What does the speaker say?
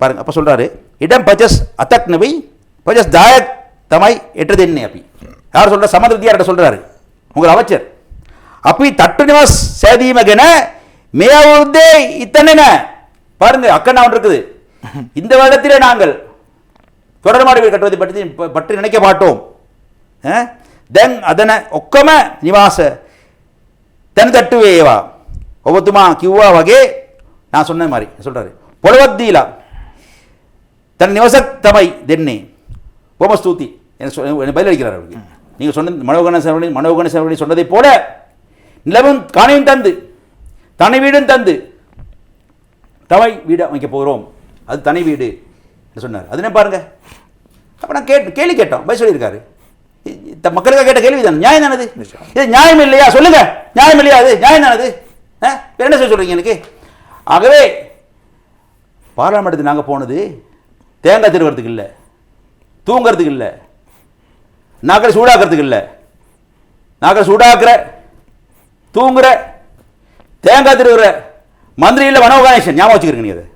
பாருங்க அப்போ சொல்கிறாரு இடம் பஜஸ் அத்தக் பஜஸ் தாயக் தமாய் எட்டது என்ன அப்பி. யார் சொல்கிற சமத சொல்கிறாரு உங்கள் அமைச்சர். அப்பி தட்டு நிவாஸ் சேதீமகன மேவுதே இத்தனை பாருங்க அக்கண்ணா ஒன்று இருக்குது. இந்த வருடத்திலே நாங்கள் தொடர்மாடு வீடு கட்டுவதை பற்றி பற்றி நினைக்க மாட்டோம். தென் அதனை ஒக்கம நிவாச தென் தட்டுவேவா ஒவ்வொத்துமா கிவ்வா வகே நான் சொன்ன மாதிரி சொல்கிறாரு பொலவத்தீலா. தன் நிவசத்தமை தென்னே. ஓமஸ்தூதி என பதிலளிக்கிறார் அவருக்கு. நீங்கள் சொன்ன மனோகண சரவணி மனோகண சரவணி சொன்னதைப் போல நிலவும் காணையும் தந்து தனி வீடும் தந்து தவை வீடு அமைக்க போகிறோம். அது தனி வீடு சொன்னார். அது என்ன பாருங்க? அப்போ நான் கேட் கேள்வி கேட்டோம். பதில் சொல்லியிருக்காரு. மக்களுக்காக கேட்ட கேள்வி தான். நியாயம் தானது இது நியாயம் இல்லையா? சொல்லுங்க. நியாயம் இல்லையா அது? நியாயம் தானது என்ன சொல்ல சொல்றீங்க எனக்கு? ஆகவே பாராளுமன்றத்துக்கு நாங்கள் போனது தேங்காய் திருவுறதுக்கு இல்லை. தூங்குறதுக்கு இல்லை. நாக்களை சூடாக்குறதுக்கு இல்லை. நாக்களை சூடாக்குற தூங்குற தேங்காய் திருவுற மந்திரியில் மனோ கணேசன் ஞாபகம் வச்சுக்கிறீங்க நீங்கள் அதை.